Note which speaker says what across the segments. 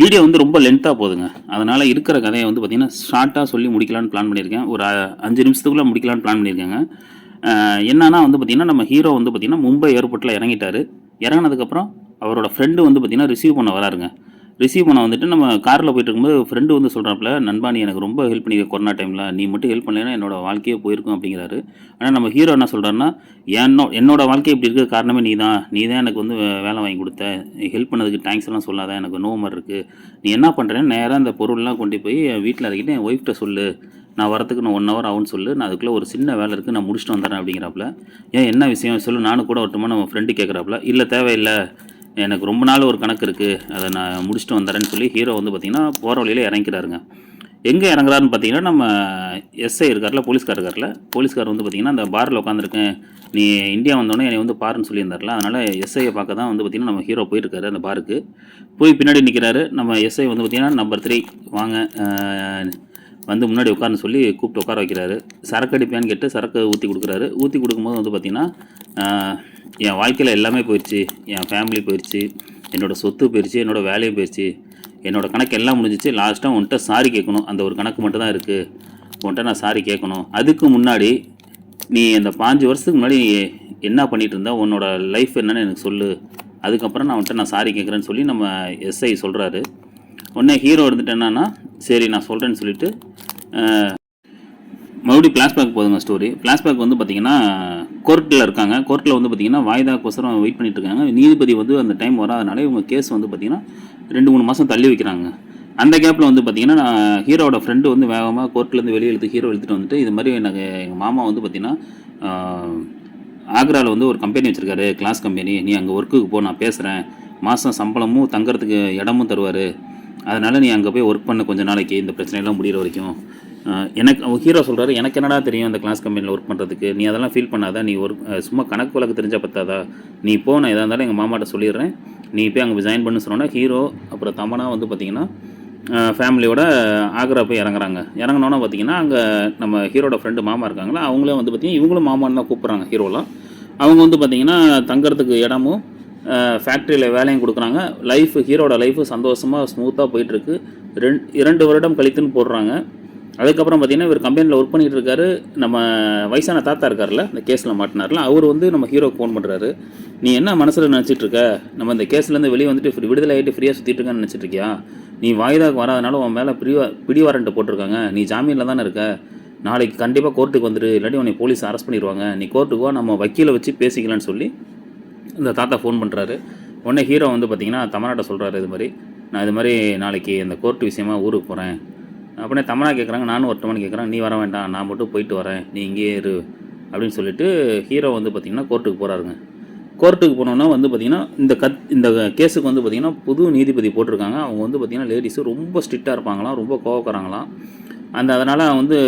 Speaker 1: Video வந்து ரொம்ப லென்த்தாக போகுதுங்க. அதனால் இருக்கிற கதையை வந்து பார்த்திங்கன்னா ஷார்ட்டாக சொல்லி முடிக்கலான்னு பிளான் பண்ணியிருக்கேன். ஒரு அஞ்சு நிமிஷத்துக்குள்ளே முடிக்கலான்னு பிளான் பண்ணியிருக்கேங்க. என்னன்னா வந்து பார்த்திங்கன்னா நம்ம ஹீரோ வந்து பார்த்திங்கன்னா மும்பை ஏர்போர்ட்டில் இறங்கிட்டார். இறங்கினதுக்கப்புறம் அவரோட ஃப்ரெண்டு வந்து பார்த்திங்கன்னா ரிசீவ் பண்ண வராருங்க. ரிசீவ் பண்ண வந்துட்டு நம்ம காரில் போயிட்டு இருக்கும்போது ஃப்ரெண்டு வந்து சொல்கிறாப்புல நண்பா நீ எனக்கு ரொம்ப ஹெல்ப் பண்ணிக்க கொரோனா டைமில் நீ மட்டும் ஹெல்ப் பண்ணலைன்னா என்னோட வாழ்க்கையே போயிருக்கும் அப்படிங்கிறாரு. ஆனால் நம்ம ஹீரோ என்ன சொல்கிறாருன்னா என்னோ என்னோட வாழ்க்கை இப்படி இருக்க காரணமே நீ தான் நீ தான் எனக்கு வந்து வேலை வாங்கி கொடுத்த. ஹெல்ப் பண்ணதுக்கு தேங்க்ஸ் எல்லாம் சொல்லாத. எனக்கு நோ மாதிரி இருக்குது நீ என்ன பண்ணுறேன்னு நேராக அந்த பொருள்லாம் கொண்டு போய் வீட்டில் இறக்கிட்டு என் ஒய்ஃப்ட்ட சொல்லு. நான் வரத்துக்கு நான் ஒன் ஹவர் ஆகும்னு சொல்லு. நான் அதுக்குள்ளே ஒரு சின்ன வேலை இருக்குது நான் முடிச்சுட்டு வந்துடுறேன் அப்படிங்கிறாப்புல. ஏன் என்ன விஷயம்? சொல்லு. நானும் கூட ஒருத்தமாக நம்ம ஃப்ரெண்டு கேட்குறாப்புல இல்லை தேவையில்லை. எனக்கு ரொம்ப நாள் ஒரு கணக்கு இருக்குது அதை நான் முடிச்சுட்டு வந்துடுறேன்னு சொல்லி ஹீரோ வந்து பார்த்திங்கன்னா போகிற வழியில் இறங்கிக்கிறாருங்க எங்கே இறங்குறாருன்னு பார்த்தீங்கன்னா நம்ம எஸ்ஐ இருக்கார்ல போலீஸ்கார் இருக்கார்ல போலீஸ்கார் வந்து பார்த்திங்கன்னா அந்த பாரில் உட்காந்துருக்கேன் நீ இந்தியா வந்தோடனே என்னை வந்து பாருன்னு சொல்லியிருந்தார்ல அதனால் எஸ்ஐயை பார்க்க தான் வந்து பார்த்திங்கன்னா நம்ம ஹீரோ போயிருக்காரு அந்த பாருக்கு போய் பின்னாடி நிற்கிறாரு நம்ம எஸ்ஐ வந்து பார்த்திங்கன்னா நம்பர் த்ரீ வாங்க வந்து முன்னாடி உட்காருன்னு சொல்லி கூப்பிட்டு உட்கார வைக்கிறாரு. சரக்கு அடிப்பியான்னு கேட்டு சரக்கு ஊற்றி கொடுக்குறாரு. ஊற்றி கொடுக்கும்போது வந்து பார்த்திங்கன்னா என் வாழ்க்கையில் எல்லாமே போயிடுச்சு என் ஃபேமிலி போயிடுச்சு என்னோடய சொத்து போயிடுச்சு என்னோடய வேலையும் போயிடுச்சு என்னோடய கணக்கு எல்லாம் முடிஞ்சிச்சு. லாஸ்ட்டாக உன்கிட்ட சாரி கேட்கணும். அந்த ஒரு கணக்கு மட்டும் தான் இருக்குது உன்கிட்ட நான் சாரி கேட்கணும். அதுக்கு முன்னாடி நீ அந்த பாஞ்சு வருஷத்துக்கு முன்னாடி என்ன பண்ணிகிட்டு இருந்தா? உன்னோட லைஃப் என்னன்னு எனக்கு சொல்லு. அதுக்கப்புறம் நான் உன்கிட்ட நான் சாரி கேட்குறேன்னு சொல்லி நம்ம எஸ்ஐ சொல்கிறாரு உடனே ஹீரோ இருந்துட்டு என்னன்னா சரி நான் சொல்கிறேன்னு சொல்லிட்டு மறுபடியும் ஃப்ளாஷ்பேக் போதுங்க ஸ்டோரி ஃப்ளாஷ்பேக் வந்து பார்த்திங்கன்னா கோர்ட்டில் இருக்காங்க. கோர்ட்டில் வந்து பார்த்தீங்கன்னா வாய்தாக்கோசரம் வெயிட் பண்ணிட்டு இருக்காங்க. நீதிபதி வந்து அந்த டைம் வராதனால இவங்க கேஸ் வந்து பார்த்திங்கன்னா ரெண்டு மூணு மாதம் தள்ளி வைக்கிறாங்க. அந்த கேப்பில் வந்து பார்த்தீங்கன்னா நான் ஹீரோட ஃப்ரெண்டு வந்து வேகமாக கோர்ட்லேருந்து வெளியே எடுத்து ஹீரோ எடுத்துகிட்டு வந்துட்டு இது மாதிரி எனக்கு எங்கள் மாமா வந்து பார்த்திங்கன்னா ஆக்ராவில் வந்து ஒரு கம்பெனி வச்சுருக்காரு கிளாஸ் கம்பெனி நீ அங்கே ஒர்க்குக்கு போ நான் பேசுகிறேன் மாதம் சம்பளமும் தங்குறதுக்கு இடமும் தருவார். அதனால் நீ அங்கே போய் ஒர்க் பண்ண கொஞ்ச நாளைக்கு. இந்த பிரச்சனையெல்லாம் முடிகிற வரைக்கும். எனக்கு ஹீரோ சொல்கிறாரு எனக்கு என்னடா தெரியும் அந்த கிளாஸ் கம்பெனியில் ஒர்க் பண்ணுறதுக்கு நீ அதெல்லாம் ஃபீல் பண்ணாதா? நீ ஒர்க் சும்மா கணக்கு வழக்கு தெரிஞ்சால் பத்தாதா? நீ போ நான் எதாக இருந்தாலும் எங்கள் மாமாட்ட சொல்லிடுறேன். நீ போய் அங்கே ஜாயின் பண்ணு சொன்னோன்னா ஹீரோ அப்புறம் தமனா வந்து பார்த்திங்கன்னா ஃபேமிலியோட ஆக்ரா போய் இறங்குறாங்க. இறங்கினோன்னா பார்த்தீங்கன்னா அங்கே நம்ம ஹீரோட ஃப்ரெண்டு மாமா இருக்காங்களா அவங்களே வந்து பார்த்தீங்கன்னா இவங்களும் மாமான்னு தான் கூப்பிட்றாங்க ஹீரோலாம் அவங்க வந்து பார்த்திங்கன்னா தங்குறதுக்கு இடமும் ஃபேக்ட்ரியில் வேலையும் கொடுக்குறாங்க. லைஃப் ஹீரோட லைஃப் சந்தோஷமாக ஸ்மூத்தாக போயிட்டுருக்கு. ரெண்டு இரண்டு வருடம் கழித்துன்னு போடுறாங்க. அதுக்கப்புறம் பார்த்தீங்கன்னா இவர் கம்பெனியில் ஒர்க் பண்ணிகிட்டு இருக்காரு. நம்ம வயசான தாத்தா இருக்கார்ல இந்த கேஸில் மாட்டினார்ல அவர் வந்து நம்ம ஹீரோக்கு ஃபோன் பண்ணுறாரு நீ என்ன மனசில் நினச்சிட்டு இருக்க? நம்ம இந்த கேஸ்லேருந்து வெளியே வந்துட்டு ஃப்ரீ விடுதலை ஆகிட்டு ஃப்ரீயாக சுற்றிட்டு இருக்கேன்னு நினச்சிட்டு இருக்கியா? நீ வாய்தாக்கு வராதனால உன் மேலே பிடி பிடி வாரண்ட்டு போட்டிருக்காங்க. நீ ஜாமீனில் தானே இருக்க? நாளைக்கு கண்டிப்பாக கோர்ட்டுக்கு வந்துடு இல்லாட்டி உன்னை போலீஸ் அரெஸ்ட் பண்ணிடுவாங்க நீ கோர்ட்டுக்கு வா நம்ம வக்கீலை வச்சு பேசிக்கலான்னு சொல்லி இந்த தாத்தா ஃபோன் பண்ணுறாரு உடனே ஹீரோ வந்து பார்த்தீங்கன்னா தமிழ்நாட்டை சொல்கிறாரு இது மாதிரி நான் இது மாதிரி நாளைக்கு இந்த கோர்ட் விஷயமா ஊருக்கு போகிறேன் அப்படியே தமிழா கேட்குறாங்க நானும் ஒருத்தமணி கேட்குறேன் நீ வர வேண்டாம். நான் மட்டும் போயிட்டு வரேன். நீ இங்கேயே இரு. அப்படின்னு சொல்லிட்டு ஹீரோ வந்து பார்த்திங்கன்னா கோர்ட்டுக்கு போகிறாருங்க கோர்ட்டுக்கு போனோன்னா வந்து பார்த்திங்கன்னா இந்த கத் இந்த கேஸுக்கு வந்து பார்த்திங்கன்னா புது நீதிபதி போட்டிருக்காங்க. அவங்க வந்து பார்த்திங்கன்னா லேடிஸு ரொம்ப ஸ்ட்ரிக்டாக இருப்பாங்களாம். ரொம்ப கோவக்கிறாங்களாம் அந்த அதனால் வந்து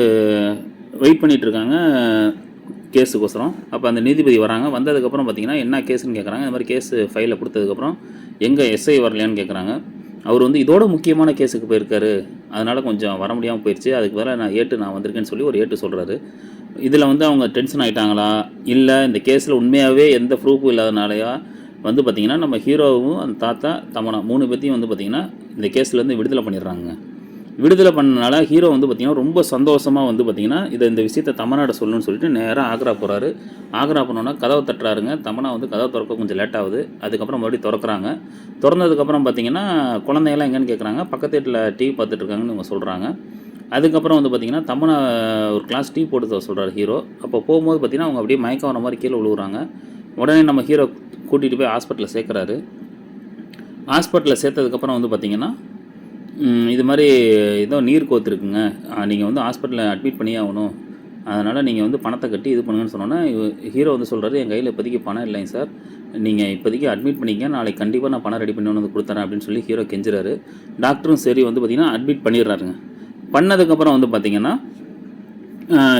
Speaker 1: வெயிட் பண்ணிகிட்ருக்காங்க இருக்காங்க. கேஸுக்கோசரம். அப்போ அந்த நீதிபதி வராங்க. வந்ததுக்கப்புறம் பார்த்தீங்கன்னா என்ன கேஸுன்னு கேட்குறாங்க இந்த மாதிரி கேஸு ஃபைலை கொடுத்ததுக்கப்புறம் எங்கே எஸ்ஐ வரலையான்னு கேட்குறாங்க அவர் வந்து இதோட முக்கியமான கேஸுக்கு போயிருக்காரு. அதனால் கொஞ்சம் வர முடியாமல் போயிடுச்சு அதுக்கு வேறு நான் ஏட்டு நான் வந்திருக்கேன்னு சொல்லி ஒரு ஏட்டு சொல்கிறாரு இதில் வந்து அவங்க டென்ஷன் ஆகிட்டாங்களா இல்லை இந்த கேஸில் உண்மையாகவே எந்த ப்ரூஃபும் இல்லாதனாலயா? வந்து பார்த்திங்கன்னா நம்ம ஹீரோவும் அந்த தாத்தா தமனா மூணு பேர்த்தையும் வந்து பார்த்திங்கன்னா இந்த கேஸ்லேருந்து விடுதலை பண்ணிடுறாங்க. விடுதலை பண்ணனால ஹீரோ வந்து பார்த்திங்கன்னா ரொம்ப சந்தோஷமாக வந்து பார்த்திங்கன்னா இதை இந்த விஷயத்தை தமனாட சொல்லணும்னு சொல்லிட்டு நேராக ஆக்ரா போகிறாரு ஆக்ரா போனோன்னா கதவை தட்டுறாருங்க. தமனா வந்து கதவை திறக்க கொஞ்சம் லேட் ஆகுது. அதுக்கப்புறம் மறுபடியும் திறக்கிறாங்க. திறந்ததுக்கப்புறம் பார்த்தீங்கன்னா குழந்தைகள்லாம் எங்கேன்னு கேட்குறாங்க பக்கத்து வீட்டில் டிவி பார்த்துட்ருக்காங்கன்னு இவங்க சொல்கிறாங்க அதுக்கப்புறம் வந்து பார்த்திங்கன்னா தமனா ஒரு கிளாஸ் டீ போட்டு சொல்கிறார் சொல்கிறாரு ஹீரோ. அப்போ போகும்போது பார்த்திங்கன்னா அவங்க அப்படியே மயக்கம் வர மாதிரி கீழே விழுகுறாங்க உடனே நம்ம ஹீரோ கூட்டிகிட்டு போய் ஹாஸ்பிட்டலில் சேர்க்குறாரு. ஹாஸ்பிட்டலில் சேர்த்ததுக்கப்புறம் வந்து பார்த்திங்கன்னா இது மாதிரி ஏதோ நீர் கோத்துருக்குங்க நீங்கள் வந்து ஹாஸ்பிட்டலில் அட்மிட் பண்ணியே ஆகணும். அதனால் நீங்கள் வந்து பணத்தை கட்டி இது பண்ணுங்கன்னு சொன்னோன்னே ஹீரோ வந்து சொல்கிறாரு என் கையில் இப்போதைக்கு பணம் இல்லைங்க சார். நீங்கள் இப்போதைக்கு அட்மிட் பண்ணிக்க நாளைக்கு கண்டிப்பாக நான் பணம் ரெடி பண்ணி வந்து கொடுத்துறேன் அப்படின்னு சொல்லி ஹீரோ கெஞ்சுறாரு. டாக்டரும் சரி வந்து பார்த்திங்கன்னா அட்மிட் பண்ணிடுறாருங்க. பண்ணதுக்கப்புறம் வந்து பார்த்திங்கன்னா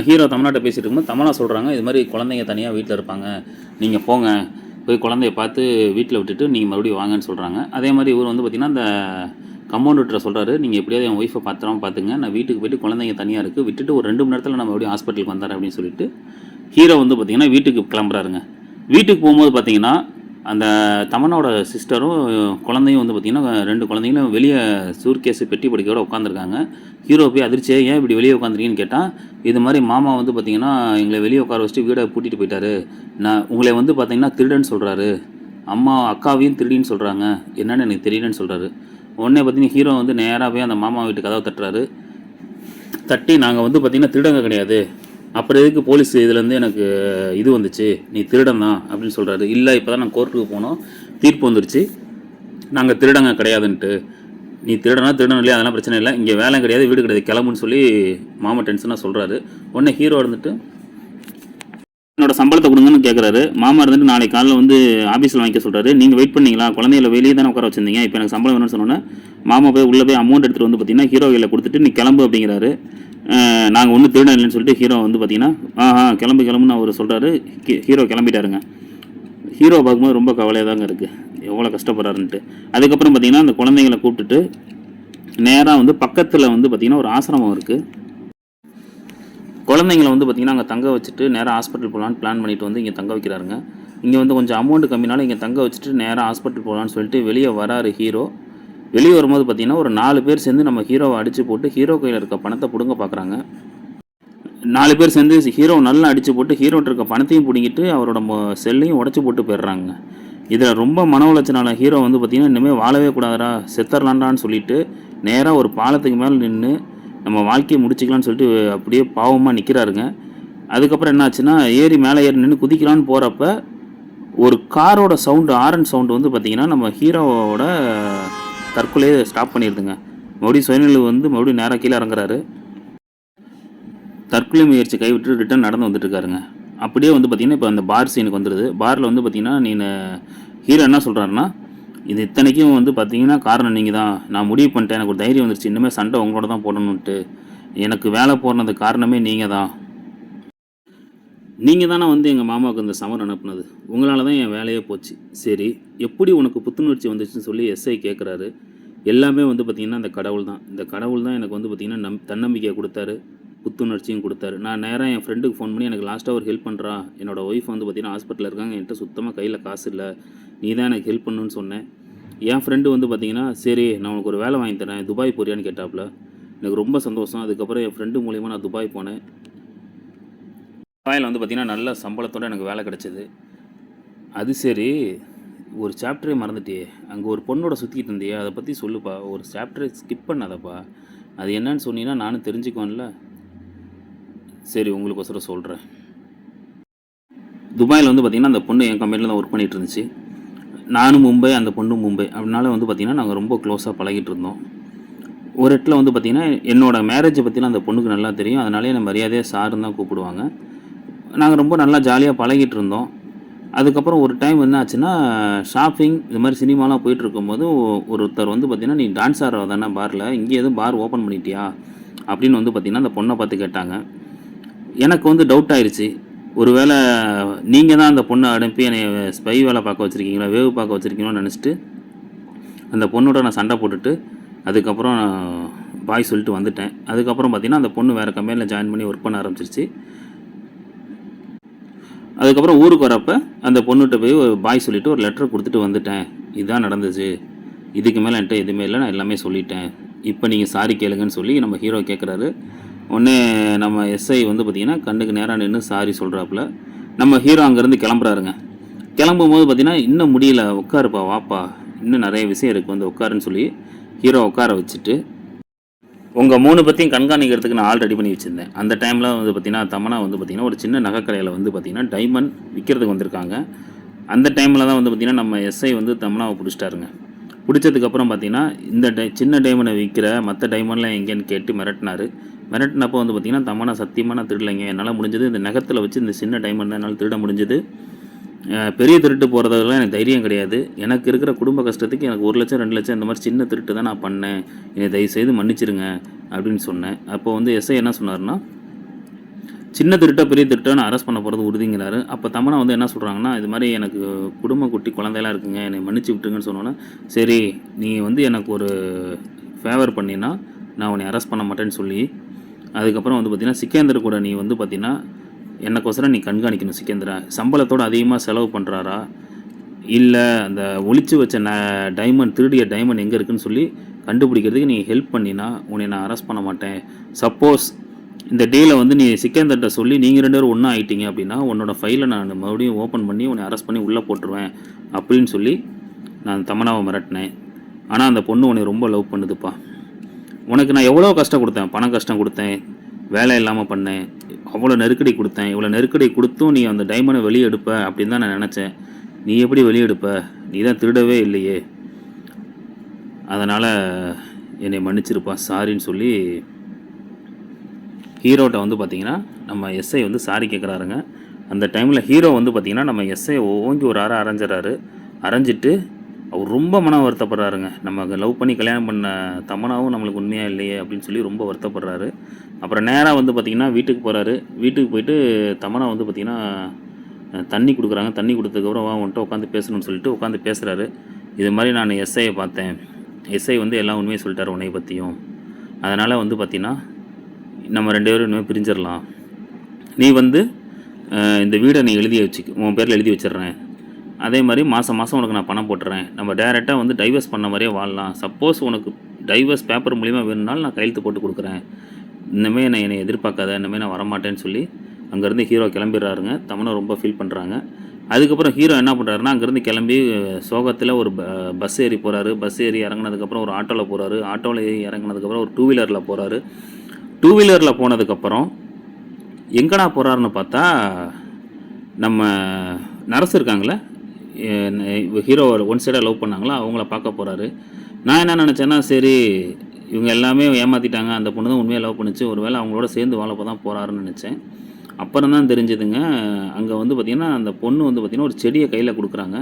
Speaker 1: ஹீரோ தமிழ்நாட்டை பேசிட்டு இருக்கும்போது தமிழா சொல்கிறாங்க இது மாதிரி குழந்தைங்க தனியாக வீட்டில் இருப்பாங்க. நீங்கள் போங்க. போய் குழந்தைய பார்த்து வீட்டில் விட்டுட்டு நீங்கள் மறுபடியும் வாங்கன்னு சொல்கிறாங்க அதே மாதிரி இவர் வந்து பார்த்திங்கன்னா அந்த கம்பவுண்டர்கிட்ட சொல்கிறாரு நீங்கள் எப்படியாவது என் ஒய்ஃபை பத்திரமா பார்த்துங்க. நான் வீட்டுக்கு போயிட்டு குழந்தைங்க தனியாக இருக்குது விட்டுட்டு ஒரு ரெண்டு மணி நேரத்தில் நம்ம எப்படியும் ஹாஸ்பிட்டலுக்கு வந்தார் அப்படின்னு சொல்லிட்டு ஹீரோ வந்து பார்த்திங்கன்னா வீட்டுக்கு கிளம்புறாருங்க. வீட்டுக்கு போகும்போது பார்த்தீங்கன்னா அந்த தமனோட சிஸ்டரும் குழந்தையும் வந்து பார்த்திங்கன்னா ரெண்டு குழந்தைங்களும் வெளியே சூர்கேஸு பெட்டி படிக்கையோட உட்காந்துருக்காங்க ஹீரோ போய் அதிர்ச்சியே ஏன் இப்படி வெளியே உட்காந்துருக்கீங்கன்னு கேட்டால் இது மாதிரி மாமா வந்து பார்த்திங்கன்னா எங்களை வெளியே உட்கார வச்சுட்டு வீடை பூட்டிட்டு போயிட்டாரு. நான் உங்களை வந்து பார்த்திங்கன்னா திருடன்னு சொல்கிறாரு அம்மா அக்காவையும் திருடின்னு சொல்கிறாங்க என்னென்னு எனக்கு தெரியலன்னு சொல்கிறாரு உடனே பார்த்தீங்கன்னா ஹீரோ வந்து நேராக போய் அந்த மாமா வீட்டு கதவை தட்டுறாரு. தட்டி நாங்கள் வந்து பார்த்திங்கன்னா திருடங்க கிடையாது. அப்புறம் எதுக்கு போலீஸ் இதுலேருந்து எனக்கு இது வந்துச்சு? நீ திருடன் தான் அப்படின்னு சொல்கிறாரு இல்லை இப்போ தான் நான் கோர்ட்டுக்கு போனோம். தீர்ப்பு வந்துருச்சு. நாங்கள் திருடங்க கிடையாதுன்ட்டு. நீ திருடனா திருடன் இல்லையா? அதெல்லாம் பிரச்சனை இல்லை. இங்கே வேலை கிடையாது வீடு கிடையாது. கிளம்புன்னு சொல்லி மாமா டென்ஷனாக சொல்கிறாரு உடனே ஹீரோ இருந்துட்டு என்னோட சம்பளத்தை கொடுங்கன்னு கேட்குறாரு மாமா இருந்துட்டு நாளைக்கு காலையில் வந்து ஆஃபீஸில் வாங்கிக்க சொல்கிறாரு நீங்கள் வெயிட் பண்ணீங்களா? குழந்தையில வெளியே தானே உட்கார வச்சிருந்தீங்க. இப்போ எனக்கு சம்பளம் வேணும்னு சொன்னோன்னே மாமா போய் உள்ளே போய் அமௌண்ட் எடுத்துகிட்டு வந்து பார்த்தீங்கன்னா ஹீரோ கையில் கொடுத்துட்டு நீ கிளம்பு அப்படிங்கிறாரு. நாங்கள் ஒன்றும் திருடன் இல்லைன்னு சொல்லிட்டு ஹீரோ வந்து பார்த்தீங்கன்னா ஆஹா கிளம்பு கிளம்புன்னு அவர் சொல்கிறாரு ஹீரோ கிளம்பிட்டாருங்க. ஹீரோ பார்க்கும்போது ரொம்ப கவலையாக தாங்க இருக்குது எவ்வளோ கஷ்டப்படுறாருன்ட்டு. அதுக்கப்புறம் பார்த்தீங்கன்னா அந்த குழந்தைங்களை கூப்பிட்டுட்டு நேராக வந்து பக்கத்தில் வந்து பார்த்திங்கன்னா ஒரு ஆசிரமம் இருக்குது குழந்தைங்களை வந்து பார்த்திங்கன்னா அங்கே தங்க வச்சுட்டு நேராக ஹாஸ்பிட்டல் போகலான்னு பிளான் பண்ணிட்டு வந்து இங்கே தங்க வைக்கிறாருங்க. இங்கே வந்து கொஞ்சம் அமௌண்ட் கம்மினால இங்கே தங்க வச்சுட்டு நேராக ஹாஸ்பிட்டல் போகலான்னு சொல்லிட்டு வெளியே வராரு ஹீரோ வெளியே வரும்போது பார்த்திங்கன்னா ஒரு நாலு பேர் சேர்ந்து நம்ம ஹீரோவை அடித்து போட்டு ஹீரோ கையில் இருக்க பணத்தை பிடுங்க பார்க்குறாங்க நாலு பேர் சேர்ந்து ஹீரோ நல்லா அடித்து போட்டு ஹீரோட்ட இருக்க பணத்தையும் பிடிங்கிட்டு அவரோட செல்லையும் உடச்சி போட்டு போயிடுறாங்க. இதில் ரொம்ப மன உளைச்சனால ஹீரோ வந்து பார்த்திங்கன்னா இனிமேல் வாழவே கூடாதுடா செத்தரலான்டான்னு சொல்லிட்டு நேராக ஒரு பாலத்துக்கு மேலே நின்று நம்ம வாழ்க்கையை முடிச்சுக்கலாம்னு சொல்லிட்டு அப்படியே பாவமாக நிற்கிறாருங்க அதுக்கப்புறம் என்னாச்சுன்னா ஏறி மேலே ஏறி நின்று குதிக்கலான்னு போகிறப்ப ஒரு காரோட சவுண்டு ஆரன் சவுண்டு வந்து பார்த்திங்கன்னா நம்ம ஹீரோவோட தற்கொலையை ஸ்டாப் பண்ணிடுதுங்க மறுபடியும் சுயநிலை வந்து மறுபடியும் நேராக கீழே இறங்குறாரு. தற்கொலை முயற்சி கைவிட்டு ரிட்டர்ன் நடந்து வந்துட்டுருக்காருங்க. அப்படியே வந்து பார்த்திங்கன்னா இப்போ அந்த பார் சீனுக்கு வந்துடுது பாரில் வந்து பார்த்திங்கன்னா நீ ஹீரோ என்ன சொல்கிறாருன்னா இது இத்தனைக்கும் வந்து பார்த்தீங்கன்னா காரணம் நீங்கள் தான் நான் முடிவு பண்ணிட்டேன். எனக்கு ஒரு தைரியம் வந்துருச்சு. இனிமேல் சண்டை உங்களோட தான் போடணுன்ட்டு எனக்கு வேலை போடுறது காரணமே நீங்கள் தான் நீங்கள் தானே வந்து எங்கள் மாமாவுக்கு இந்த சமர் அனுப்புனது. உங்களால் தான் என் வேலையே போச்சு. சரி எப்படி உனக்கு புத்துணர்ச்சி வந்துச்சுன்னு சொல்லி எஸ்ஐ கேட்குறாரு எல்லாமே வந்து பார்த்திங்கன்னா இந்த கடவுள் தான். இந்த கடவுள் தான் எனக்கு வந்து பார்த்திங்கன்னா நம் தன்னம்பிக்கையை கொடுத்தாரு. புத்துணர்ச்சியும் கொடுத்தாரு. நான் நேராக என் ஃப்ரெண்டுக்கு ஃபோன் பண்ணி எனக்கு லாஸ்ட்டாக ஒரு ஹெல்ப் பண்ணுறா என்னோடய ஒய்ஃப் வந்து பார்த்திங்கன்னா ஹாஸ்பிட்டலில் இருக்காங்க. என்கிட்ட சுத்தமாக கையில் காசு இல்லை. நீ தான் எனக்கு ஹெல்ப் பண்ணுன்னு சொன்னேன். என் ஃப்ரெண்டு வந்து பார்த்திங்கன்னா சரி நான் உனக்கு ஒரு வேலை வாங்கி தரேன் துபாய் போறியான்னு கேட்டாப்புல எனக்கு ரொம்ப சந்தோஷம். அதுக்கப்புறம் என் ஃப்ரெண்டு மூலிமா நான் துபாய் போனேன். துபாயில் வந்து பார்த்திங்கன்னா நல்ல சம்பளத்தோடு எனக்கு வேலை கிடச்சிது. அது சரி ஒரு சாப்டரே மறந்துட்டியே. அங்கே ஒரு பொண்ணோட சுற்றிக்கிட்டு இருந்தியே. அதை பற்றி சொல்லுப்பா. ஒரு சாப்டரை ஸ்கிப் பண்ணாதப்பா. அது என்னன்னு சொன்னீங்கன்னா நானும் தெரிஞ்சுக்குவேன்ல. சரி உங்களுக்கு ஒசரம் சொல்கிறேன் துபாயில் வந்து பார்த்திங்கன்னா அந்த பொண்ணு என் கம்பெனியில் தான் ஒர்க் பண்ணிகிட்டு இருந்துச்சு. நானும் மும்பை அந்த பொண்ணும் மும்பை. அதனால வந்து பார்த்திங்கன்னா நாங்கள் ரொம்ப க்ளோஸாக பழகிட்டு இருந்தோம். ஒரு இடத்துல வந்து பார்த்திங்கன்னா என்னோட மேரேஜை பற்றிலாம் அந்த பொண்ணுக்கு நல்லா தெரியும். அதனாலே என்னை மரியாதையாக சாருன்னு தான் கூப்பிடுவாங்க. நாங்கள் ரொம்ப நல்லா ஜாலியாக பழகிட்டு இருந்தோம். அதுக்கப்புறம் ஒரு டைம் என்ன ஆச்சுன்னா ஷாப்பிங் இது மாதிரி சினிமாலாம் போயிட்டு இருக்கும்போது ஒருத்தர் வந்து பார்த்திங்கன்னா நீ டான்ஸ் ஆடுற தானே பாரில் இங்கே எதுவும் பார் ஓப்பன் பண்ணிட்டியா? அப்படின்னு வந்து பார்த்திங்கன்னா அந்த பொண்ணை பார்த்து கேட்டாங்க. எனக்கு வந்து டவுட் ஆயிடுச்சு ஒருவேளை நீங்கள் தான் அந்த பொண்ணை அனுப்பி என்னை ஸ்பை வேலை பார்க்க வச்சுருக்கீங்களா வேவு பார்க்க வச்சுருக்கீங்களோன்னு நினச்சிட்டு அந்த பொண்ணோட நான் சண்டை போட்டுட்டு அதுக்கப்புறம் பாய் சொல்லிட்டு வந்துட்டேன். அதுக்கப்புறம் பார்த்தீங்கன்னா அந்த பொண்ணு வேறு கம்பெனியில் ஜாயின் பண்ணி ஒர்க் பண்ண ஆரம்பிச்சிருச்சு. அதுக்கப்புறம் ஊருக்கு வரப்போ அந்த பொண்ணுகிட்ட போய் ஒரு பாய் சொல்லிவிட்டு ஒரு லெட்டர் கொடுத்துட்டு வந்துட்டேன். இதுதான் நடந்துச்சு இதுக்கு மேலே என்கிட்ட எதுவுமே இல்லை நான் எல்லாமே சொல்லிட்டேன். இப்போ நீங்கள் சாரி கேளுங்கன்னு சொல்லி நம்ம ஹீரோ கேட்குறாரு உடனே நம்ம எஸ்ஐ வந்து பார்த்திங்கன்னா கண்ணுக்கு நேராக நின்று சாரி சொல்கிறாப்புல நம்ம ஹீரோ அங்கேருந்து கிளம்புறாருங்க. கிளம்பும் போது பார்த்திங்கன்னா இன்னும் முடியல. உட்காருப்பா வாப்பா. இன்னும் நிறைய விஷயம் இருக்குது வந்து உட்காருன்னு சொல்லி ஹீரோ உட்கார வச்சுட்டு உங்கள் மூணு பற்றியும் கண்காணிக்கிறதுக்கு நான் ஆள் ரெடி பண்ணி வச்சுருந்தேன். அந்த டைமில் வந்து பார்த்தீங்கன்னா தமனா வந்து பார்த்தீங்கன்னா ஒரு சின்ன நகைக்கடையில் வந்து பார்த்தீங்கன்னா டைமண்ட் விற்கிறதுக்கு வந்திருக்காங்க. அந்த டைமில் தான் வந்து பார்த்திங்கன்னா நம்ம எஸ்ஐ வந்து தமனாவை பிடிச்சிட்டாருங்க. பிடிச்சதுக்கப்புறம் பார்த்திங்கன்னா இந்த டை சின்ன டைமண்டை விற்கிற மற்ற டைமண்ட்லாம் எங்கேன்னு கேட்டு மிரட்டினார். மிரட்டினப்போ வந்து பார்த்தீங்கன்னா தம்மான சத்தியமாக நான் திருடலைங்க. என்னால் முடிஞ்சது இந்த நகத்தில் வச்சு இந்த சின்ன டைமண்ட் தான் என்னால் திருட முடிஞ்சது. பெரிய திருட்டு போகிறதுலாம் எனக்கு தைரியம் கிடையாது. எனக்கு இருக்கிற குடும்ப கஷ்டத்துக்கு எனக்கு ஒரு லட்சம் ரெண்டு லட்சம் இந்த மாதிரி சின்ன திருட்டு தான் நான் பண்ணேன். என்னை தயவுசெய்து மன்னிச்சிருங்க அப்படின்னு சொன்னேன். அப்போ வந்து எஸ்ஐ என்ன சொன்னார்னா சின்ன திருட்டா பெரிய திருட்டான்னு நான் அரெஸ்ட் பண்ண போகிறது உறுதிங்கிறாரு. அப்போ தமனா வந்து என்ன சொல்கிறாங்கன்னா இது மாதிரி எனக்கு குடும்ப குட்டி குழந்தையெல்லாம் இருக்குங்க. என்னை மன்னிச்சு விட்டுருங்கன்னு சொன்னோன்னே சரி நீ வந்து எனக்கு ஒரு ஃபேவர் பண்ணினா நான் உன்னை அரெஸ்ட் பண்ண மாட்டேன்னு சொல்லி அதுக்கப்புறம் வந்து பார்த்தீங்கன்னா சிக்கேந்தர் கூட நீ வந்து பார்த்தீங்கன்னா என்னக்கோசரம் நீ கண்காணிக்கணும் சிக்கேந்திரா சம்பளத்தோடு அதிகமாக செலவு பண்ணுறாரா இல்லை அந்த ஒழிச்சு வச்ச ந டைமண்ட் திருடிய டைமண்ட் எங்கே இருக்குன்னு சொல்லி கண்டுபிடிக்கிறதுக்கு நீ ஹெல்ப் பண்ணினா உன்னை நான் அரெஸ்ட் பண்ண மாட்டேன். சப்போஸ் இந்த டீலை வந்து நீ சிக்கேந்தர்கிட்ட சொல்லி நீங்கள் ரெண்டு பேரும் ஒன்றா ஆகிட்டீங்க அப்படின்னா உன்னோட ஃபைலை நான் மறுபடியும் ஓப்பன் பண்ணி உன்னை அரெஸ்ட் பண்ணி உள்ளே போட்டுருவேன். அப்படின்னு சொல்லி நான் தமனாவை மிரட்டினேன். ஆனால் அந்த பொண்ணு உன்னை ரொம்ப லவ் பண்ணுதுப்பா. உனக்கு நான் எவ்வளோ கஷ்டம் கொடுத்தேன்? பணம் கஷ்டம் கொடுத்தேன். வேலை இல்லாமல் பண்ணேன். அவ்வளோ நெருக்கடி கொடுத்தேன். இவ்வளோ நெருக்கடி கொடுத்தும் நீ அந்த டைமண்டை வெளியே எடுப்ப அப்படின்னு தான் நான் நினச்சேன். நீ எப்படி வெளியே எடுப்ப? நீ தான் திருடவே இல்லையே. அதனால் என்னை மன்னிச்சிருப்பா. சாரின்னு சொல்லி ஹீரோட்ட வந்து பார்த்திங்கன்னா நம்ம எஸ்ஐ வந்து சாரி கேட்குறாருங்க அந்த டைமில் ஹீரோ வந்து பார்த்திங்கன்னா நம்ம எஸ்ஐ ஓங்கி ஒரு அரை அரைஞ்சிடறாரு. அரைஞ்சிட்டு அவர் ரொம்ப மன வருத்தப்படுறாருங்க. நம்ம லவ் பண்ணி கல்யாணம் பண்ண தமனாவும் நம்மளுக்கு உண்மையாக இல்லையே அப்படின்னு சொல்லி ரொம்ப வருத்தப்படுறாரு. அப்புறம் நேராக வந்து பார்த்திங்கன்னா வீட்டுக்கு போகிறாரு வீட்டுக்கு போயிட்டு தமனா வந்து பார்த்திங்கன்னா தண்ணி கொடுக்குறாங்க. தண்ணி கொடுத்ததுக்கப்புறம் வா வந்துட்டு உட்காந்து பேசணும்னு சொல்லிட்டு உட்காந்து பேசுகிறாரு இது மாதிரி நான் எஸ்ஐயை பார்த்தேன். எஸ்ஐ வந்து எல்லாம் உண்மையை சொல்லிட்டார் உன்னை பற்றியும் அதனால் வந்து பார்த்திங்கன்னா நம்ம ரெண்டு பேரும் இனிமேல் பிரிஞ்சிடலாம் நீ வந்து இந்த வீடை நீ எழுதி வச்சுக்க உன் பேரில் எழுதி வச்சிடுறேன். அதே மாதிரி மாதம் மாதம் உனக்கு நான் பணம் போட்டுறேன். நம்ம டேரெக்டாக வந்து டைவர்ஸ் பண்ண மாதிரியே வாழலாம். சப்போஸ் உனக்கு டைவர்ஸ் பேப்பர் மூலிமா வேணும்னாலும் நான் கையெழுத்து போட்டு கொடுக்குறேன். இனிமேல் நான் என்னை எதிர்பார்க்காத இனிமேல் நான் வரமாட்டேன்னு சொல்லி அங்கேருந்து ஹீரோ கிளம்பிடுறாருங்க. தமிழை ரொம்ப ஃபீல் பண்ணுறாங்க அதுக்கப்புறம் ஹீரோ என்ன பண்ணுறாருன்னா அங்கேருந்து கிளம்பி சோகத்தில் ஒரு ப- பஸ் ஏறி போகிறாரு பஸ் ஏறி இறங்குனதுக்கப்புறம் ஒரு ஆட்டோவில் போகிறாரு ஆட்டோவில் ஏறி இறங்குனதுக்கப்புறம் ஒரு டூ வீலரில் போகிறாரு டூ வீலரில் போனதுக்கப்புறம் எங்கடா போகிறாருன்னு பார்த்தா நம்ம நரசு இருக்காங்களே ஹீரோ ஒன் சைடாக லவ் பண்ணாங்களா? அவங்கள பார்க்க போகிறாரு நான் என்ன நினச்சேன்னா சரி இவங்க எல்லாமே ஏமாற்றிட்டாங்க அந்த பொண்ணு தான் உண்மையாக லவ் பண்ணுச்சு. ஒருவேளை அவங்களோட சேர்ந்து வாழப்போ தான் போகிறாருன்னு நினச்சேன். அப்புறம் தான் தெரிஞ்சுதுங்க அங்கே வந்து பார்த்திங்கன்னா அந்த பொண்ணு வந்து பார்த்திங்கன்னா ஒரு செடியை கையில் கொடுக்குறாங்க.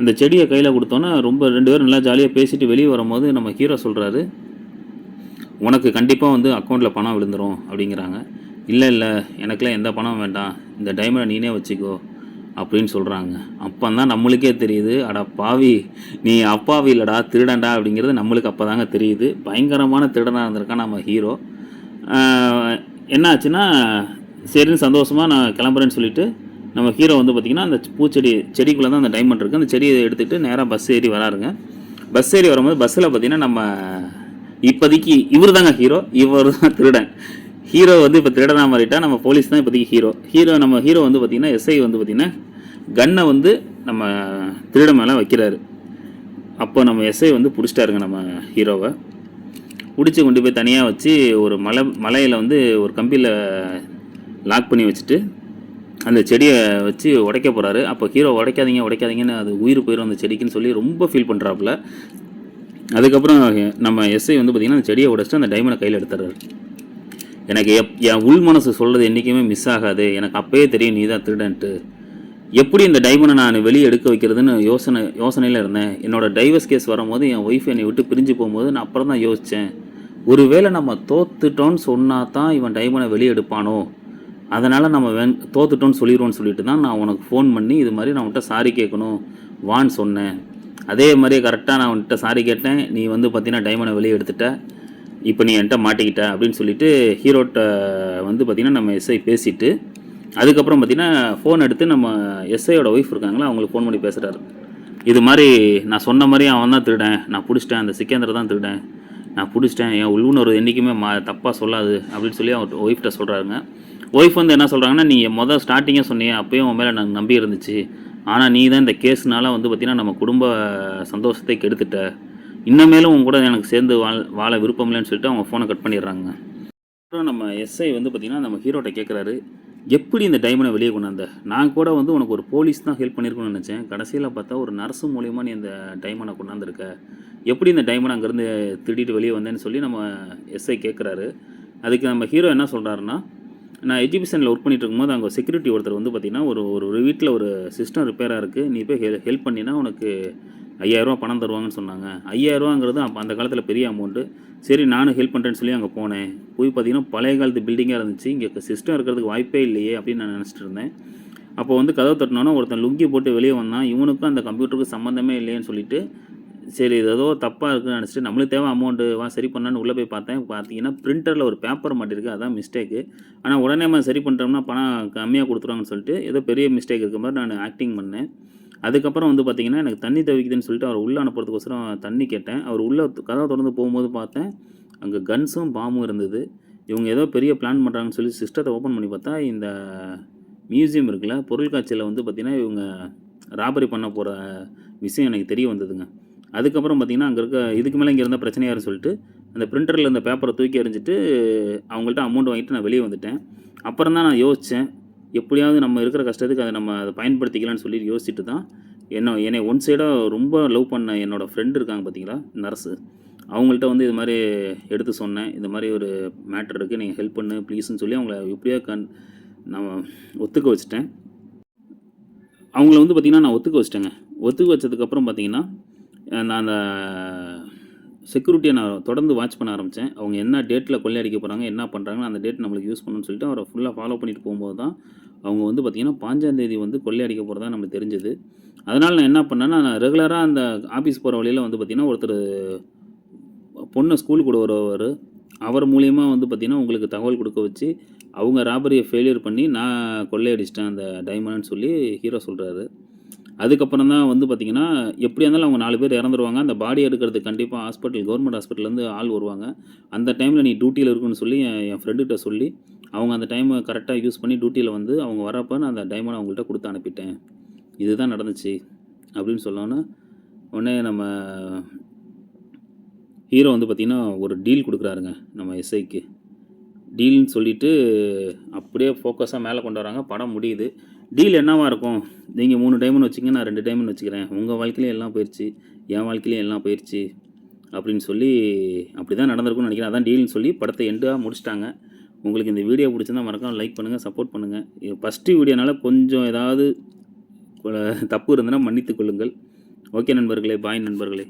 Speaker 1: அந்த செடியை கையில் கொடுத்தோன்னே ரொம்ப ரெண்டு பேரும் நல்லா ஜாலியாக பேசிட்டு வெளியே வரும்போது நம்ம ஹீரோ சொல்கிறாரு உனக்கு கண்டிப்பாக வந்து அக்கௌண்ட்டில் பணம் விழுந்துரும் அப்படிங்கிறாங்க. இல்லை இல்லை எனக்குலாம் எந்த பணம் வேண்டாம். இந்த டைமண்டை நீனே வச்சுக்கோ. அப்படின்னு சொல்கிறாங்க அப்போ தான் நம்மளுக்கே தெரியுது அட பாவி நீ அப்பாவி இல்லடா திருடன்டா அப்படிங்கிறது நம்மளுக்கு அப்போ தாங்க தெரியுது. பயங்கரமான திருடனாக இருந்திருக்கான் நம்ம ஹீரோ. என்ன ஆச்சுன்னா சரின்னு சந்தோஷமாக நான் கிளம்புறேன்னு சொல்லிட்டு நம்ம ஹீரோ வந்து பார்த்திங்கன்னா அந்த பூச்செடி செடிக்குள்ளே தான் அந்த டைமண்ட் இருக்குது அந்த செடியை எடுத்துகிட்டு நேராக பஸ் ஏறி வராருங்க. பஸ் ஏறி வரும்போது பஸ்ஸில் பார்த்திங்கன்னா நம்ம இப்போதைக்கு இவர் தாங்க ஹீரோ இவர் தான் திருடன். ஹீரோ வந்து இப்போ திருடனா மாறிட்டா நம்ம போலீஸ் தான் இப்போதைக்கு ஹீரோ ஹீரோ நம்ம ஹீரோ வந்து பார்த்திங்கன்னா எஸ்ஐ வந்து பார்த்திங்கன்னா கன்னை வந்து நம்ம திருட மேலே வைக்கிறாரு. அப்போ நம்ம எஸ்ஐ வந்து பிடிச்சிட்டாருங்க நம்ம ஹீரோவை பிடிச்சி கொண்டு போய் தனியாக வச்சு ஒரு மலை மலையில் வந்து ஒரு கம்பியில் லாக் பண்ணி வச்சுட்டு அந்த செடியை வச்சு உடைக்க போகிறாரு அப்போ ஹீரோ உடைக்காதீங்க உடைக்காதீங்கன்னு அது உயிர் போயிடும் அந்த செடிக்குன்னு சொல்லி ரொம்ப ஃபீல் பண்ணுறாப்புல அதுக்கப்புறம் நம்ம எஸ்ஐ வந்து பார்த்திங்கன்னா அந்த செடியை உடைச்சிட்டு அந்த டைமண்டை கையில் எடுத்துறாரு எனக்கு எப் என் உள் மனசு சொல்கிறது என்றைக்குமே மிஸ் ஆகாது. எனக்கு அப்பயே தெரியும் நீ தான் திருடன்ட்டு. எப்படி இந்த டைமண்டை நான் வெளியே எடுக்க வைக்கிறதுன்னு யோசனை யோசனையில் இருந்தேன். என்னோடய டைவர்ஸ் கேஸ் வரும்போது என் ஒய்ஃப் என்னை விட்டு பிரிஞ்சு போகும்போது நான் அப்புறம் தான் யோசித்தேன் ஒருவேளை நம்ம தோத்துட்டோன்னு சொன்னால் தான் இவன் டைமண்டை வெளியே எடுப்பானோ? அதனால் நம்ம வென் தோத்துட்டோன்னு சொல்லிடுவோன்னு சொல்லிட்டு தான் நான் உனக்கு ஃபோன் பண்ணி இது மாதிரி நான் உன்கிட்ட சாரி கேட்கணும் வான்னு சொன்னேன். அதே மாதிரி கரெக்டாக நான் உன்கிட்ட சாரி கேட்டேன். நீ வந்து பார்த்தீங்கன்னா டைமண்டை வெளியே எடுத்துட்ட. இப்போ நீ என்கிட்ட மாட்டிக்கிட்ட அப்படின்னு சொல்லிட்டு ஹீரோட்ட வந்து பார்த்திங்கன்னா நம்ம எஸ்ஐ பேசிட்டு அதுக்கப்புறம் பார்த்திங்கன்னா ஃபோன் எடுத்து நம்ம எஸ்ஐயோட ஒய்ஃப் இருக்காங்களா அவங்களுக்கு ஃபோன் பண்ணி பேசுகிறாரு இது மாதிரி நான் சொன்ன மாதிரி அவன் தான் திருடேன். நான் பிடிச்சிட்டேன் அந்த சிக்கேந்திர தான் திருடேன். நான் பிடிச்சிட்டேன் என் உள்ளுணர்வு என்றைக்குமே மா தப்பாக சொல்லாது அப்படின்னு சொல்லி அவர் ஒய்ஃப்ட்ட சொல்கிறாருங்க ஒய்ஃப் வந்து என்ன சொல்கிறாங்கன்னா நீ மொதல் ஸ்டார்டிங்கே சொன்னியே அப்போயும் உன் மேலே நாங்கள் நம்பி இருந்துச்சு ஆனால் நீ தான் இந்த கேஸ்னால வந்து பார்த்திங்கன்னா நம்ம குடும்ப சந்தோஷத்தை கெடுத்துட்ட. இன்னமேலும் உங்க கூட எனக்கு சேர்ந்து வாழ் வாழ விருப்பம் இல்லைன்னு சொல்லிட்டு அவங்க ஃபோனை கட் பண்ணிடுறாங்க. அப்புறம் நம்ம எஸ்ஐ வந்து பார்த்திங்கன்னா நம்ம ஹீரோட்ட கேட்குறாரு எப்படி இந்த டைமண்டை வெளியே கொண்டாந்த நான் கூட வந்து உனக்கு ஒரு போலீஸ் தான் ஹெல்ப் பண்ணியிருக்கணும்னு நினச்சேன். கடைசியில் பார்த்தா ஒரு நர்ஸு மூலியமாக நீ இந்த டைமண்டை கொண்டாந்துருக்க. எப்படி இந்த டைமண்ட் அங்கேருந்து திருடிட்டு வெளியே வந்தேன்னு சொல்லி நம்ம எஸ்ஐ கேட்குறாரு அதுக்கு நம்ம ஹீரோ என்ன சொல்கிறாருன்னா நான் எஜுகேஷனில் ஒர்க் பண்ணிட்டு இருக்கும்போது அங்கே செக்யூரிட்டி ஒருத்தர் வந்து பார்த்திங்கன்னா ஒரு ஒரு வீட்டில் ஒரு சிஸ்டம் ரிப்பேராக இருக்குது நீ போய் ஹெல் ஹெல்ப் பண்ணினா உனக்கு ஐயாயிரரூவா பணம் தருவாங்கன்னு சொன்னாங்க. ஐயாயிரரூவாங்கிறது அப்போ அந்த காலத்தில் பெரிய அமௌண்ட்டு சரி நானும் ஹெல்ப் பண்ணுறேன்னு சொல்லி அங்கே போனேன். போய் பார்த்தீங்கன்னா பழைய காலத்து பில்டிங்காக இருந்துச்சு. இங்கே சிஸ்டம் இருக்கிறதுக்கு வாய்ப்பே இல்லையே அப்படின்னு நான் நினச்சிட்டு இருந்தேன். அப்போ வந்து கதவு தட்டினோன்னா ஒருத்தன் லுங்கி போட்டு வெளியே வந்தான். இவனுக்கும் அந்த கம்ப்யூட்டருக்கு சம்மந்தமே இல்லையேன்னு சொல்லிட்டு சரி இது ஏதோ தப்பாக இருக்குன்னு நினச்சிட்டு நம்மளுக்கு தேவை அமௌண்ட்டு வா சரி பண்ணான்னு உள்ளே போய் பார்த்தேன். பார்த்தீங்கன்னா பிரிண்டரில் ஒரு பேப்பர் மாட்டிருக்கு அதான் மிஸ்டேக்கு ஆனால் உடனே நம்ம சரி பண்ணுறோம்னா பணம் கம்மியாக கொடுத்துருவாங்கன்னு சொல்லிட்டு ஏதோ பெரிய மிஸ்டேக் இருக்க மாதிரி நான் ஆக்டிங் பண்ணேன். அதுக்கப்புறம் வந்து பார்த்திங்கன்னா எனக்கு தண்ணி தவிக்குதுன்னு சொல்லிட்டு அவர் உள்ளே அனுப்புறதுக்கோசரம் தண்ணி கேட்டேன். அவர் உள்ளே கதவை தொடர்ந்து போகும்போது பார்த்தேன் அங்கே கன்ஸும் பாம்பும் இருந்தது. இவங்க ஏதோ பெரிய பிளான் பண்ணுறாங்கன்னு சொல்லி சிஸ்டத்தை ஓப்பன் பண்ணி பார்த்தா இந்த மியூசியம் இருக்குல்ல பொருட்காட்சியில் வந்து பார்த்திங்கன்னா இவங்க ராபரி பண்ண போகிற விஷயம் எனக்கு தெரிய வந்ததுங்க. அதுக்கப்புறம் பார்த்திங்கன்னா அங்கே இருக்க இதுக்கு மேலே இங்கே இருந்தால் பிரச்சனையாக சொல்லிட்டு அந்த பிரிண்டரில் இருந்த பேப்பரை தூக்கி எறிஞ்சிட்டு அவங்கள்ட்ட அமௌண்ட் வாங்கிட்டு நான் வெளியே வந்துட்டேன். அப்புறம் தான் நான் யோசித்தேன் எப்படியாவது நம்ம இருக்கிற கஷ்டத்துக்கு அதை நம்ம அதை பயன்படுத்திக்கலாம்னு சொல்லி யோசிச்சுட்டு தான் என்ன என்னை ஒன் சைடாக ரொம்ப லவ் பண்ண என்னோடய ஃப்ரெண்டு இருக்காங்க பார்த்தீங்களா? நர்ஸு. அவங்கள்ட்ட வந்து இது மாதிரி எடுத்து சொன்னேன். இந்த மாதிரி ஒரு மேட்ரு இருக்குது நீங்கள் ஹெல்ப் பண்ணு ப்ளீஸ்னு சொல்லி அவங்கள எப்படியோ கண் நம்ம ஒத்துக்க வச்சுட்டேன். அவங்கள வந்து பார்த்திங்கன்னா நான் ஒத்துக்க வச்சிட்டேங்க. ஒத்துக்க வச்சதுக்கப்புறம் பார்த்திங்கன்னா நான் அந்த செக்யூரிட்டியை நான் தொடர்ந்து வாட்ச் பண்ண ஆரம்பித்தேன் அவங்க என்ன டேட்டில் கொள்ளையடிக்க போகிறாங்க என்ன பண்ணுறாங்கன்னு அந்த டேட் நம்மளுக்கு யூஸ் பண்ணணும்னு சொல்லிட்டு அவரை ஃபுல்லாக ஃபாலோ பண்ணிட்டு போகும்போது தான் அவங்க வந்து பார்த்திங்கன்னா பாஞ்சாந்தேதி வந்து கொள்ளையடிக்க போகிறதா நம்மளுக்கு தெரிஞ்சது. அதனால் நான் என்ன பண்ணேன்னா நான் ரெகுலராக அந்த ஆஃபீஸ் போகிற வழியில் வந்து பார்த்திங்கன்னா ஒருத்தர் பொண்ணை ஸ்கூலுக்கு கூட வருவார் அவர் மூலியமா வந்து பார்த்திங்கன்னா உங்களுக்கு தகவல் கொடுக்க வச்சு அவங்க ராபரியை ஃபெயிலியர் பண்ணி நான் கொள்ளையடிச்சிட்டேன் அந்த டைமண்ட்னு சொல்லி ஹீரோ சொல்கிறாரு அதுக்கப்புறம் தான் வந்து பார்த்திங்கன்னா எப்படியா இருந்தாலும் அவங்க நாலு பேர் இறந்துருவாங்க. அந்த பாடி எடுக்கிறதுக்கு கண்டிப்பாக ஹாஸ்பிட்டல் கவர்மெண்ட் ஹாஸ்பிட்டல்லேருந்து ஆள் வருவாங்க. அந்த டைமில் நீ டியூட்டியில் இருக்குன்னு சொல்லி என் என் ஃப்ரெண்டுகிட்ட சொல்லி அவங்க அந்த டைமை கரெக்டாக யூஸ் பண்ணி டியூட்டியில் வந்து அவங்க வரப்போ நான் அந்த டைமண்ட் அவங்கள்ட்ட கொடுத்து அனுப்பிட்டேன். இதுதான் நடந்துச்சு அப்படின்னு சொல்லோன்னே உடனே நம்ம ஹீரோ வந்து பார்த்திங்கன்னா ஒரு டீல் கொடுக்குறாருங்க நம்ம எஸ்ஐக்கு டீல்னு சொல்லிவிட்டு அப்படியே ஃபோக்கஸாக மேலே கொண்டு வராங்க. படம் முடியுது. டீல் என்னவாக இருக்கும்? நீங்கள் மூணு டைமண்ட் வச்சிங்க நான் ரெண்டு டைமண்ட் வச்சுக்கிறேன். உங்கள் வாழ்க்கையிலையும் எல்லாம் போயிடுச்சு என் வாழ்க்கையிலையும் எல்லாம் போயிடுச்சு அப்படின்னு சொல்லி அப்படி தான் நடந்திருக்கும்னு நினைக்கிறேன். அதான் டீல்னு சொல்லி படத்தை எண்டாக முடிச்சிட்டாங்க. உங்களுக்கு இந்த வீடியோ பிடிச்சிருந்தா மறக்காம லைக் பண்ணுங்கள் சப்போர்ட் பண்ணுங்கள் ஃபஸ்ட்டு வீடியோனால கொஞ்சம் ஏதாவது தப்பு இருந்ததுன்னா மன்னித்துக்கொள்ளுங்கள் ஓகே நண்பர்களே பாய் நண்பர்களே.